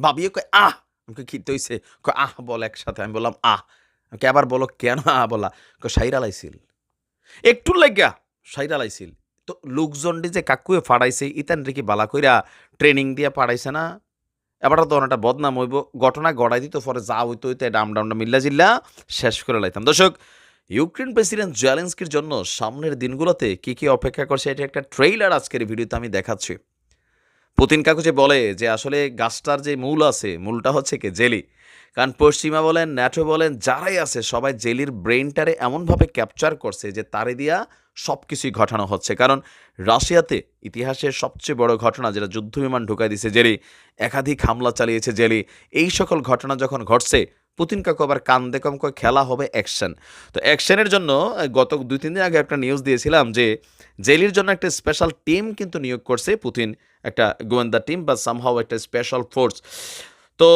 ভাবিয়ে কয়, আহ! আমাকে খিতে হইছে। কয়, আহ! বল একসাথে। আমি বললাম, আহ! আমাকে আবার বলো কেন আহ! বলা কয়, সাইরা লাইছিল। একটু লাগিয়া সাইরা লাইছিল। তো লোকজনটি যে কাকুয়ে ফাড়াইছে, ইতান রেখি বালা কইরা ট্রেনিং দিয়া পাড়াইছে না? এবার তো অনেকটা বদনাম হইব। ঘটনা গড়াই দিত, পরে যা হইতো হইতে ডাম ডামটা মিল্লা জিল্লা শেষ করে লাইতাম। দর্শক ইউক্রেন প্রেসিডেন্ট জেলেন্সকির জন্য সামনের দিনগুলোতে কি কি অপেক্ষা করছে, এটা একটা ট্রেইলার আজকের ভিডিওতে আমি দেখাচ্ছি। পুতিন কাকুজে বলে যে আসলে গাছটার যে মূল আছে, মূলটা হচ্ছে কি জেলি। কারণ পশ্চিমা বলেন, ন্যাটো বলেন, যারাই আছে, সবাই জেলির ব্রেনটারে এমনভাবে ক্যাপচার করছে যে তারে দিয়া সব কিছুই ঘটানো হচ্ছে। কারণ রাশিয়াতে ইতিহাসের সবচেয়ে বড় ঘটনা যেটা যুদ্ধ বিমান ঢুকাই দিছে জেলি, একাধিক হামলা চালিয়েছে জেলি, এই সকল ঘটনা যখন ঘটছে পুতিন কাকু আবার কান্দে কম করে খেলা হবে অ্যাকশন তো অ্যাকশনের জন্য গত দুই, তিন দিন আগে একটা নিউজ দিয়েছিলাম যে, জেলির জন্য একটা স্পেশাল টিম কিন্তু নিয়োগ করছে পুতিন, একটা গোয়েন্দা টিম বা সামহাও একটা স্পেশাল ফোর্স তো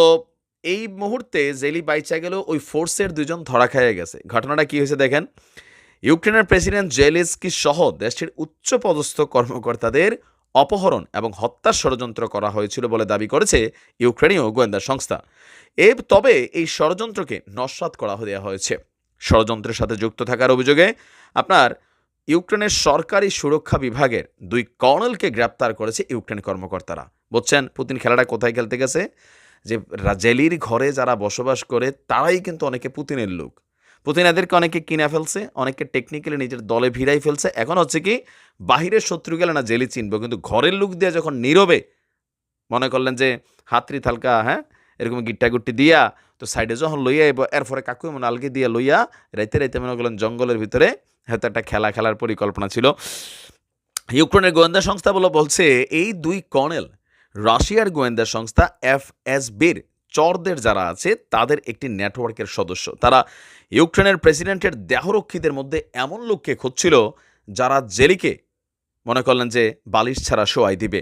এই মুহূর্তে জেলি বাইচা গেলেও ওই ফোর্সের দুজন ধরা খেয়ে গেছে। ঘটনাটা কি হয়েছে দেখেন, ইউক্রেনের প্রেসিডেন্ট জেলেস্কি সহ দেশটির উচ্চপদস্থ কর্মকর্তাদের অপহরণ এবং হত্যার ষড়যন্ত্র করা হয়েছিল বলে দাবি করেছে ইউক্রেনীয় গোয়েন্দা সংস্থা। এ তবে এই ষড়যন্ত্রকে নস্বাত করা দেওয়া হয়েছে। ষড়যন্ত্রের সাথে যুক্ত থাকার অভিযোগে আপনার ইউক্রেনের সরকারি সুরক্ষা বিভাগের দুই কর্নেলকে গ্রেপ্তার করেছে ইউক্রেন কর্মকর্তারা। বুঝছেন, পুতিন খেলাটা কোথায় খেলতে গেছে? যে রা- জেলির ঘরে যারা বসবাস করে, তারাই কিন্তু অনেকে পুতিনের লোক। পুতিন এদেরকে অনেকে কিনে ফেলছে, অনেকে টেকনিক্যালি নিজের দলে ভিড়াই ফেলছে। এখন হচ্ছে কি বাহিরের শত্রু গেলে না জেলি চিনবো, কিন্তু ঘরের লোক দিয়ে যখন নীরবে মনে করলেন যে হাতরি থালকা হ্যাঁ এরকম গিট্টা গুট্টি দিয়া, তো সাইডে যখন লইয়া এব এরপরে কাকু এমন আলগে দিয়ে লইয়া রাইতে রাইতে মনে করলেন জঙ্গলের ভিতরে হয়তো একটা খেলা খেলার পরিকল্পনা ছিল। ইউক্রেনের গোয়েন্দা সংস্থাগুলো বলছে, এই দুই কর্নেল, রাশিয়ার গোয়েন্দা সংস্থা এফ এস বির চরদের যারা আছে, তাদের একটি নেটওয়ার্কের সদস্য। তারা ইউক্রেনের প্রেসিডেন্টের দেহরক্ষীদের মধ্যে এমন লোককে খুঁজছিল যারা জেলিকে মনে করলেন যে বালিশ ছাড়া শোয়াই দিবে।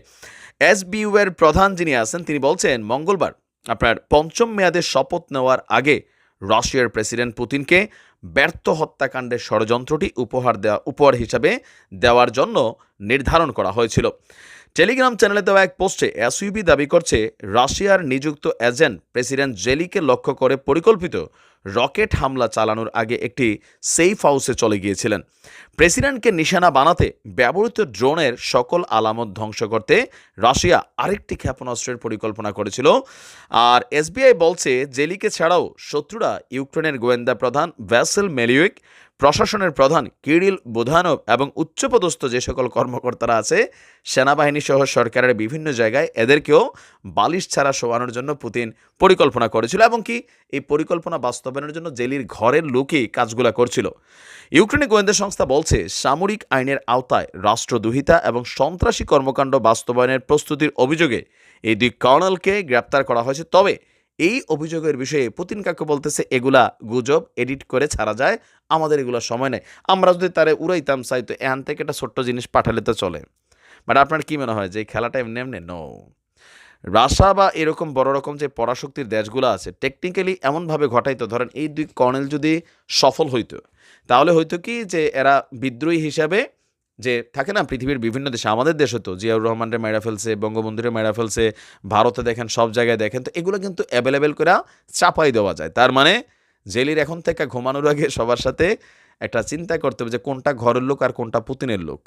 এস এর প্রধান যিনি আছেন, তিনি বলছেন, মঙ্গলবার আপনার পঞ্চম মেয়াদের শপথ নেওয়ার আগে রাশিয়ার প্রেসিডেন্ট পুতিনকে ব্যর্থ হত্যাকাণ্ডের ষড়যন্ত্রটি উপহার দেওয়া উপহার হিসাবে দেওয়ার জন্য নির্ধারণ করা হয়েছিল। টেলিগ্রাম চ্যানেলে দেওয়া এক পোস্টে এসইবি দাবি করছে, রাশিয়ার নিযুক্ত এজেন্ট প্রেসিডেন্ট জেলিকে লক্ষ্য করে পরিকল্পিত রকেট হামলা চালানোর আগে একটি সেফ হাউসে চলে গিয়েছিলেন। প্রেসিডেন্টকে নিশানা বানাতে ব্যবহৃত ড্রোনের সকল আলামত ধ্বংস করতে রাশিয়া আরেকটি ক্ষেপণাস্ত্রের পরিকল্পনা করেছিল। আর এসবিআই বলছে, জেলিকে ছাড়াও শত্রুরা ইউক্রেনের গোয়েন্দা প্রধান ভ্যাসেল মেলিউইক প্রশাসনের প্রধান কিরিল বোধানব এবং উচ্চপদস্থ যে সকল কর্মকর্তারা আছে, সেনাবাহিনী সহ সরকারের বিভিন্ন জায়গায় এদেরকেও বালিশ ছাড়া শোয়ানোর জন্য পুতিন পরিকল্পনা করেছিল এবং কি এই পরিকল্পনা বাস্তবায়নের জন্য জেলির ঘরের লোকই কাজগুলো করছিল। ইউক্রেনের গোয়েন্দা সংস্থা বলছে, সামরিক আইনের আওতায় রাষ্ট্রদুহিতা এবং সন্ত্রাসী কর্মকাণ্ড বাস্তবায়নের প্রস্তুতির অভিযোগে এই দুই কর্নেলকে গ্রেপ্তার করা হয়েছে। তবে এই অভিযোগের বিষয়ে পুতিন কাকে বলতেছে এগুলা গুজব এডিট করে ছাড়া যায়, আমাদের এগুলো সময় নেই। আমরা যদি তারে উড়াইতাম চাই, তো এখান থেকে একটা ছোট্ট জিনিস পাঠালে তো চলে। বাট আপনার কী মনে হয় যে খেলাটা এমনি এমনি? নো রাশা বা এরকম বড় রকম যে পরাশক্তির দেশগুলো আছে টেকনিক্যালি এমনভাবে ঘটাইতো, ধরেন এই দুই কর্নেল যদি সফল হইতো, তাহলে হয়তো কি যে এরা বিদ্রোহী হিসাবে যে থাকে না, পৃথিবীর বিভিন্ন দেশে, আমাদের দেশে তো জিয়াউর রহমানরে মেরা ফেলছে, বঙ্গবন্ধুরে মেরা ফেলছে, ভারতে দেখেন, সব জায়গায় দেখেন, তো এগুলো কিন্তু অ্যাভেলেবেল করে চাপাই দেওয়া যায়। তার মানে জেলির এখন থেকে ঘুমানোর আগে সবার সাথে একটা চিন্তা করতে হবে যে কোনটা ঘরের লোক আর কোনটা পুতিনের লোক।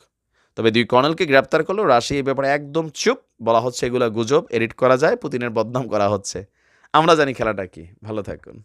তবে দুই কর্নেলকে গ্রেপ্তার করল, রাশি এই ব্যাপারে একদম চুপ, বলা হচ্ছে এগুলো গুজব, এডিট করা যায়, পুতিনের বদনাম করা হচ্ছে। আমরা জানি খেলাটা কি। ভালো থাকুন।